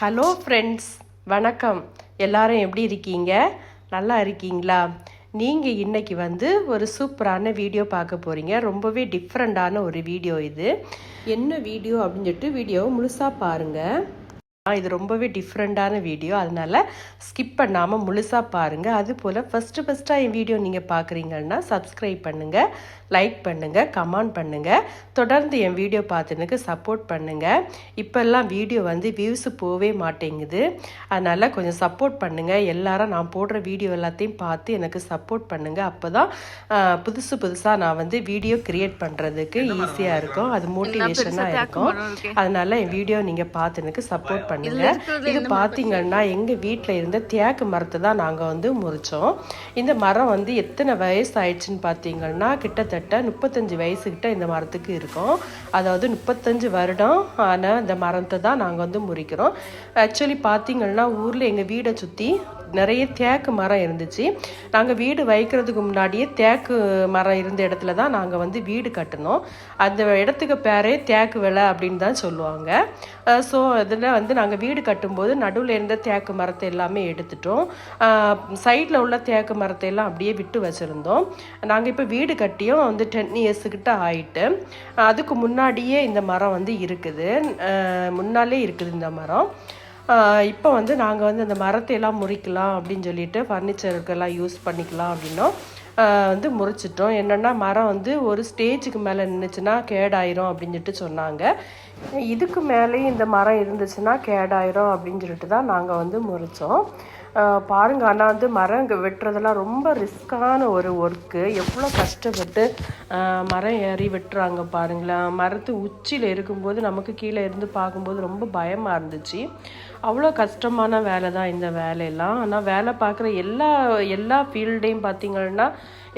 Hello friends வணக்கம். எல்லாரும் எப்படி இருக்கீங்க? நல்லா இருக்கீங்களா? நீங்கள் இன்றைக்கி வந்து ஒரு சூப்பரான வீடியோ பார்க்க போகிறீங்க ரொம்பவே டிஃப்ரெண்ட்டான ஒரு வீடியோ இது. என்ன வீடியோ அப்படின்னு சொல்லிட்டு வீடியோவை முழுசாக பாருங்கள் இது ரொம்பவே டிஃப்ரெண்ட்டான வீடியோ அதனால ஸ்கிப் பண்ணாமல் முழுசாக பாருங்கள் அது போல் ஃபஸ்ட்டு ஃபஸ்ட்டாக என் வீடியோ நீங்கள் பார்க்குறீங்கன்னா சப்ஸ்கிரைப் பண்ணுங்கள் லைக் பண்ணுங்கள் கமெண்ட் பண்ணுங்கள் தொடர்ந்து என் வீடியோ பார்த்துனுக்கு சப்போர்ட் பண்ணுங்கள் இப்போல்லாம் வீடியோ வந்து வியூஸ் போவே மாட்டேங்குது. அதனால் கொஞ்சம் சப்போர்ட் பண்ணுங்கள் எல்லாரும் நான் போடுற வீடியோ எல்லாத்தையும் பார்த்து எனக்கு சப்போர்ட் பண்ணுங்கள் அப்போ தான் புதுசு புதுசாக நான் வந்து வீடியோ கிரியேட் பண்ணுறதுக்கு ஈஸியாக இருக்கும். அது மோட்டிவேஷனாக இருக்கும். அதனால என் வீடியோ நீங்கள் பார்த்து எனக்கு சப்போர்ட் பண்ணுங்க. இது பார்த்தீங்கன்னா எங்கள் வீட்டில் இருந்த தேக்கு மரத்தை தான் நாங்கள் வந்து முறிச்சோம். இந்த மரம் வந்து எத்தனை வயசு ஆயிடுச்சுன்னு பார்த்தீங்கன்னா கிட்டத்தட்ட முப்பத்தஞ்சு வயசுக்கிட்ட இந்த மரத்துக்கு இருக்கும். அதாவது முப்பத்தஞ்சு வருடம் ஆன இந்த மரத்தை தான் நாங்கள் வந்து முறிக்கிறோம். ஆக்சுவலி பார்த்தீங்கன்னா ஊரில் எங்கள் வீடை சுற்றி நிறைய தேக்கு மரம் இருந்துச்சு. நாங்கள் வீடு வைக்கிறதுக்கு முன்னாடியே தேக்கு மரம் இருந்த இடத்துல தான் நாங்கள் வந்து வீடு கட்டினோம். அந்த இடத்துக்கு பேரே தேக்கு விலை அப்படின்னு தான் சொல்லுவாங்க. ஸோ அதில் வந்து நாங்கள் வீடு கட்டும்போது நடுவில் இருந்த தேக்கு மரத்தை எல்லாமே எடுத்துட்டோம். சைடில் உள்ள தேக்கு மரத்தை எல்லாம் அப்படியே விட்டு வச்சுருந்தோம். நாங்கள் இப்போ வீடு கட்டியும் வந்து டென் இயர்ஸுக்கிட்ட ஆயிட்டு அதுக்கு முன்னாடியே இந்த மரம் வந்து இருக்குது. முன்னாலே இருக்குது இந்த மரம். இப்போ வந்து நாங்கள் வந்து அந்த மரத்தை எல்லாம் முறிக்கலாம் அப்படின்னு சொல்லிட்டு ஃபர்னிச்சருக்கெல்லாம் யூஸ் பண்ணிக்கலாம் அப்படின்னோம். வந்து முறிச்சிட்டோம். என்னென்னா மரம் வந்து ஒரு ஸ்டேஜுக்கு மேலே நின்றுச்சுன்னா கேடாயிரும் அப்படின்னு சொல்லிட்டு சொன்னாங்க. இதுக்கு மேலேயும் இந்த மரம் இருந்துச்சுன்னா கேடாயிரும் அப்படின்னு சொல்லிட்டு தான் நாங்கள் வந்து முறித்தோம் பாருங்க ஆனால் வந்து மரம் இங்கே வெட்டுறதெல்லாம் ரொம்ப ரிஸ்க்கான ஒரு ஒர்க்கு எவ்வளோ கஷ்டப்பட்டு மரம் ஏறி வெட்டுறாங்க பாருங்களேன். மரத்து உச்சியில் இருக்கும்போது நமக்கு கீழே இருந்து பார்க்கும்போது ரொம்ப பயமாக இருந்துச்சு. அவ்வளோ கஷ்டமான வேலை தான் இந்த வேலையெல்லாம். ஆனால் வேலை பார்க்குற எல்லா எல்லா ஃபீல்டையும் பார்த்தீங்கன்னா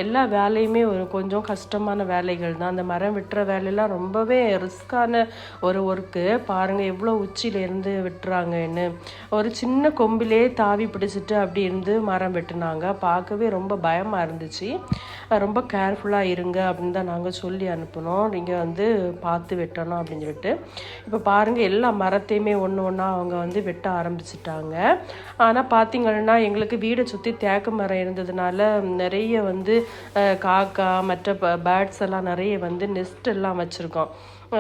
எல்லா வேலையுமே ஒரு கொஞ்சம் கஷ்டமான வேலைகள் தான் அந்த மரம் வெட்டுற வேலையெல்லாம் ரொம்பவே ரிஸ்க்கான ஒரு ஒர்க்கு. பாருங்கள் எவ்வளோ உச்சியிலேருந்து வெட்டுறாங்கன்னு. ஒரு சின்ன கொம்பிலே தாவி பிடிச்சிட்டு அப்படி இருந்து மரம் வெட்டினாங்க. பார்க்கவே ரொம்ப பயமாக இருந்துச்சு. ரொம்ப கேர்ஃபுல்லாக இருங்க அப்படின்னு தான் நாங்கள் சொல்லி அனுப்பினோம். நீங்கள் வந்து பார்த்து வெட்டணும் அப்படின்னு சொல்லிட்டு. இப்போ பாருங்கள் எல்லா மரத்தையுமே ஒன்று ஒன்றா அவங்க வந்து வெட்ட ஆரம்பிச்சிட்டாங்க. ஆனால் பார்த்தீங்கன்னா எங்களுக்கு வீடை சுற்றி தேக்கு மரம் இருந்ததுனால நிறைய வந்து காக்கா மற்ற பேர்ட்ஸ் எல்லாம் நிறைய வந்து நெஸ்ட் எல்லாம் வச்சுருக்கோம்.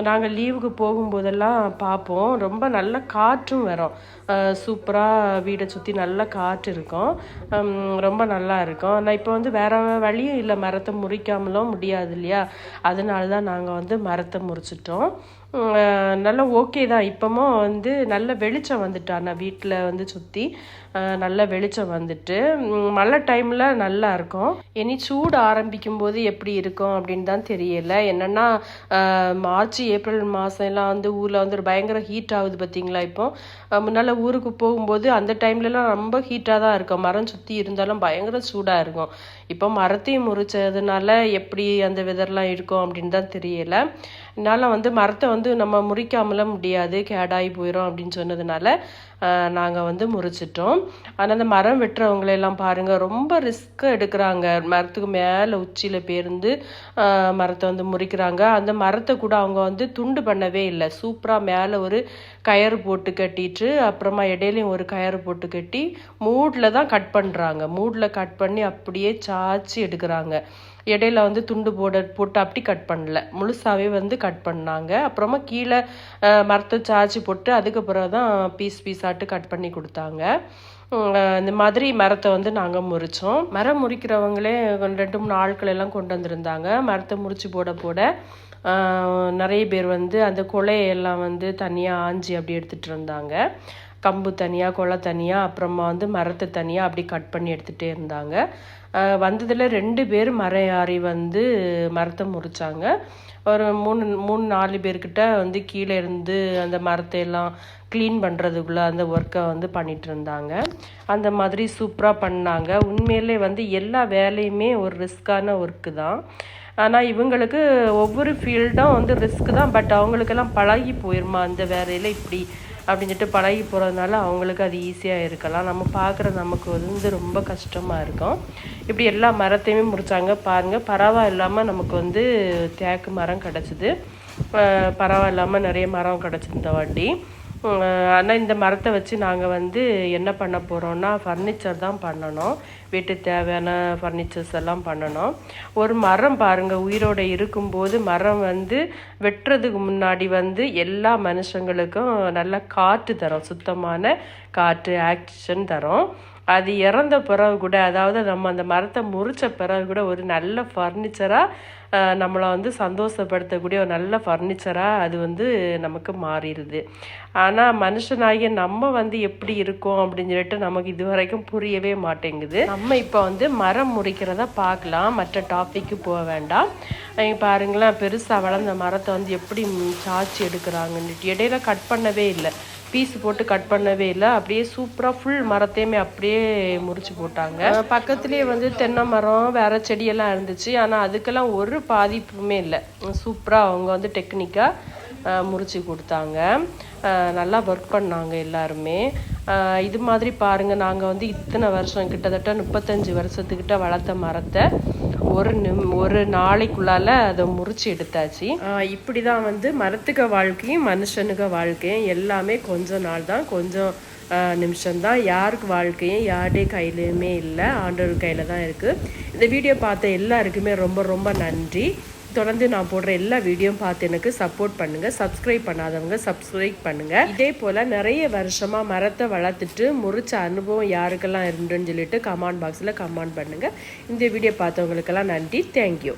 நாங்கள் லீவுக்கு போகும்போதெல்லாம் பார்ப்போம் ரொம்ப நல்ல காற்றும் வரும். சூப்பராக வீடை சுற்றி நல்ல காற்று இருக்கும். ரொம்ப நல்லா இருக்கும். ஆனால் இப்போ வந்து வேறு வழியும் இல்லை. மரத்தை முறிக்காமலும் முடியாது இல்லையா? அதனால தான் நாங்கள் வந்து மரத்தை முறிச்சிட்டோம். நல்ல ஓகே தான். இப்போமோ வந்து நல்ல வெளிச்சம் வந்துட்டு ஆனால் வீட்டில் வந்து சுற்றி நல்ல வெளிச்சம் வந்துட்டு. மழை டைமில் நல்லா இருக்கும். இனி சூடு ஆரம்பிக்கும் போது எப்படி இருக்கும் அப்படின்னு தான் தெரியல. என்னென்னா மார்ச் ஏப்ரல் மாதம் எல்லாம் வந்து ஊரில் வந்து ஒரு பயங்கர ஹீட் ஆகுது பார்த்தீங்களா இப்போ? முன்னால் ஊருக்கு போகும்போது அந்த டைம்லலாம் ரொம்ப ஹீட்டாக தான் இருக்கும். மரம் சுற்றி இருந்தாலும் பயங்கர சூடாக இருக்கும். இப்போ மரத்தையும் முறிச்சதுனால எப்படி அந்த வெதர்லாம் இருக்கும் அப்படின்னு தான் தெரியலை. என்னால் வந்து மரத்தை வந்து நம்ம முறிக்காமல முடியாது கேடாகி போயிடும் அப்படின்னு சொன்னதுனால நாங்கள் வந்து முறிச்சிட்டோம். ஆனால் அந்த மரம் வெட்டுறவங்களெல்லாம் பாருங்கள் ரொம்ப ரிஸ்க் எடுக்கிறாங்க. மரத்துக்கு மேலே உச்சியில் பேருந்து மரத்தை வந்து முறிக்கிறாங்க. அந்த மரத்தை கூட அவங்க வந்து துண்டு பண்ணவே இல்லை. சூப்பராக மேலே ஒரு கயறு போட்டு கட்டிட்டு அப்புறமா இடையிலையும் ஒரு கயறு போட்டு கட்டி மூடில் தான் கட் பண்ணுறாங்க மூடில் கட் பண்ணி அப்படியே சாய்ச்சி எடுக்கிறாங்க. இடையில வந்து துண்டு போட போட்டு அப்படி கட் பண்ணல. முழுசாவே வந்து கட் பண்ணாங்க. அப்புறமா கீழே மரத்தை சாய்ச்சி போட்டு அதுக்கப்புறம் தான் பீஸ் பீஸாட்டு கட் பண்ணி கொடுத்தாங்க. இந்த மாதிரி மரத்தை வந்து நாங்கள் முறித்தோம் மரம் முறிக்கிறவங்களே ரெண்டு மூணு ஆட்கள் எல்லாம் கொண்டு வந்திருந்தாங்க. மரத்தை முறிச்சு போட போட நிறைய பேர் வந்து அந்த கொலையெல்லாம் வந்து தனியாக ஆஞ்சி அப்படி எடுத்துகிட்டு இருந்தாங்க. கம்பு தனியாக கொலை தனியாக அப்புறமா வந்து மரத்தை தனியாக அப்படி கட் பண்ணி எடுத்துகிட்டே இருந்தாங்க. வந்ததில் ரெண்டு பேர் மரம் ஏறி வந்து மரத்தை முறிச்சாங்க. ஒரு மூணு மூணு நாலு பேர்கிட்ட வந்து கீழே இருந்து அந்த மரத்தை எல்லாம் க்ளீன் பண்ணுறதுக்குள்ளே அந்த ஒர்க்கை வந்து பண்ணிட்டு இருந்தாங்க. அந்த மாதிரி சூப்பராக பண்ணாங்க. உண்மையிலே வந்து எல்லா வேலையுமே ஒரு ரிஸ்க்கான ஒர்க்கு தான். ஆனால் இவங்களுக்கு ஒவ்வொரு ஃபீல்டும் வந்து ரிஸ்க் தான். பட் அவங்களுக்கெல்லாம் பழகி போயிருமா அந்த வேலையில் இப்படி அப்படின்னு சொல்லிட்டு பழகி போகிறதுனால அவங்களுக்கு அது ஈஸியாக இருக்கலாம். நம்ம பார்க்குற நமக்கு வந்து ரொம்ப கஷ்டமாக இருக்கும். இப்படி எல்லா மரத்தையுமே முடித்தாங்க பாருங்கள் பரவாயில்லாமல் நமக்கு வந்து தேக்கு மரம் கிடச்சிது. பரவாயில்லாமல் நிறைய மரம் கிடச்சிருந்த வாட்டி. ஆனால் இந்த மரத்தை வச்சு நாங்கள் வந்து என்ன பண்ண போகிறோன்னா ஃபர்னிச்சர் தான் பண்ணணும். வீட்டுக்கு தேவையான ஃபர்னிச்சர்ஸ் எல்லாம் பண்ணணும். ஒரு மரம் பாருங்கள் உயிரோடு இருக்கும்போது மரம் வந்து வெட்டுறதுக்கு முன்னாடி வந்து எல்லா மனுஷங்களுக்கும் நல்ல காற்று தரும். சுத்தமான காற்று ஆக்சிஜன் தரும். அது இறந்த பிறகு கூட அதாவது நம்ம அந்த மரத்தை முறிச்ச பிறகு கூட ஒரு நல்ல ஃபர்னிச்சராக நம்மளை வந்து சந்தோஷப்படுத்தக்கூடிய ஒரு நல்ல ஃபர்னிச்சராக அது வந்து நமக்கு மாறிடுது. ஆனால் மனுஷனாகிய நம்ம வந்து எப்படி இருக்கோம் அப்படின்னு சொல்லிட்டு நமக்கு இது வரைக்கும் புரியவே மாட்டேங்குது. நம்ம இப்போ வந்து மரம் முறிக்கிறத பார்க்கலாம். மற்ற டாப்பிக்கு போக வேண்டாம். பாருங்களேன் பெருசாக வளர்ந்த மரத்தை வந்து எப்படி சாச்சி எடுக்கிறாங்கன்னுட்டு எடுக்கிறாங்கன்னு இடையில கட் பண்ணவே இல்லை. பீஸ் போட்டு கட் பண்ணவே இல்லை. அப்படியே சூப்பராக ஃபுல் மரத்தையுமே அப்படியே முறிச்சு போட்டாங்க. பக்கத்துலேயே வந்து தென்னை மரம் வேற செடியெல்லாம் இருந்துச்சு. ஆனால் அதுக்கெல்லாம் ஒரு பாதிப்புமே இல்லை. சூப்பராக அவங்க வந்து டெக்னிக்காக முறிச்சு கொடுத்தாங்க. நல்லா ஒர்க் பண்ணாங்க எல்லாருமே. இது மாதிரி பாருங்கள் நாங்கள் வந்து இத்தனை வருஷம் கிட்டத்தட்ட முப்பத்தஞ்சு வருஷத்துக்கிட்ட வளர்த்த மரத்தை ஒரு நிம் ஒரு நாளைக்குள்ளால அதை முறிச்சு எடுத்தாச்சு. இப்படி தான் வந்து மரத்துக்கு வாழ்க்கையும் மனுஷனுக்கு வாழ்க்கையும் எல்லாமே கொஞ்ச நாள் தான் கொஞ்சம் நிமிஷம்தான் யாருக்கு வாழ்க்கையும் யாருடைய கையிலையுமே இல்லை ஆண்டவர் கையில தான் இருக்குது இந்த வீடியோ பார்த்த எல்லாருக்குமே ரொம்ப ரொம்ப நன்றி. தொடர்ந்து நான் போடுற எல்லா வீடியோவும் பார்த்து எனக்கு சப்போர்ட் பண்ணுங்க. சப்ஸ்கிரைப் பண்ணாதவங்க சப்ஸ்கிரைப் பண்ணுங்க. இதே போல நிறைய வருஷமா மரத்தை வளர்த்துட்டு முறிச்ச அனுபவம் யாருக்கெல்லாம் இருந்துன்னு சொல்லிட்டு கமெண்ட் பாக்ஸ்ல கமெண்ட் பண்ணுங்க. இந்த வீடியோ பார்த்தவங்களுக்கெல்லாம் நன்றி. தேங்க்யூ